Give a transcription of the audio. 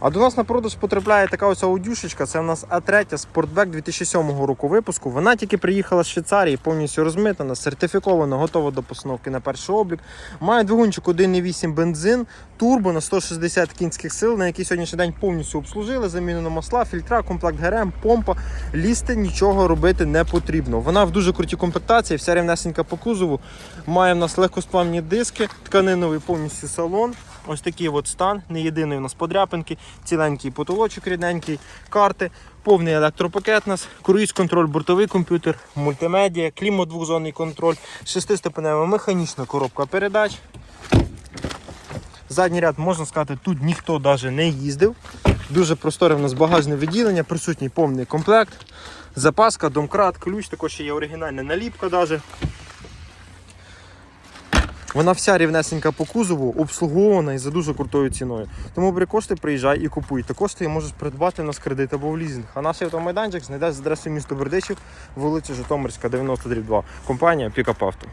А до нас на продаж потрапляє така ось аудюшечка. Це в нас А3 Sportback 2007 року випуску. Вона тільки приїхала з Швейцарії, повністю розмитана, сертифікована, готова до постановки на перший облік. Має двигунчик 1,8 бензин, турбо на 160 кінських сил, на який сьогоднішній день повністю обслужили, замінено масла, фільтра, комплект ГРМ, помпа. Лізти нічого робити не потрібно. Вона в дуже крутій комплектації, вся рівнесенька по кузову. Має в нас легкосплавні диски, тканиновий повністю салон. Ось такий от стан, не єдиний у нас подряпинки, ціленький потолочок рідненький, карти, повний електропакет у нас, круїз-контроль, бортовий комп'ютер, мультимедіа, клімат двохзонний контроль, шестиступенева механічна коробка передач. Задній ряд, можна сказати, тут ніхто навіть не їздив. Дуже просторе в нас багажне відділення, присутній повний комплект, запаска, домкрат, ключ, також є оригінальна наліпка. Даже. Вона вся рівнесенька по кузову, обслуговувана і за дуже крутою ціною. Тому при кошти приїжджай і купуй. Також ти можеш придбати на кредит або в лізинг. А наш автомайданчик знайдеш з адресою місто Бердичів, вулиця Житомирська, 92. Компанія Пікап Авто.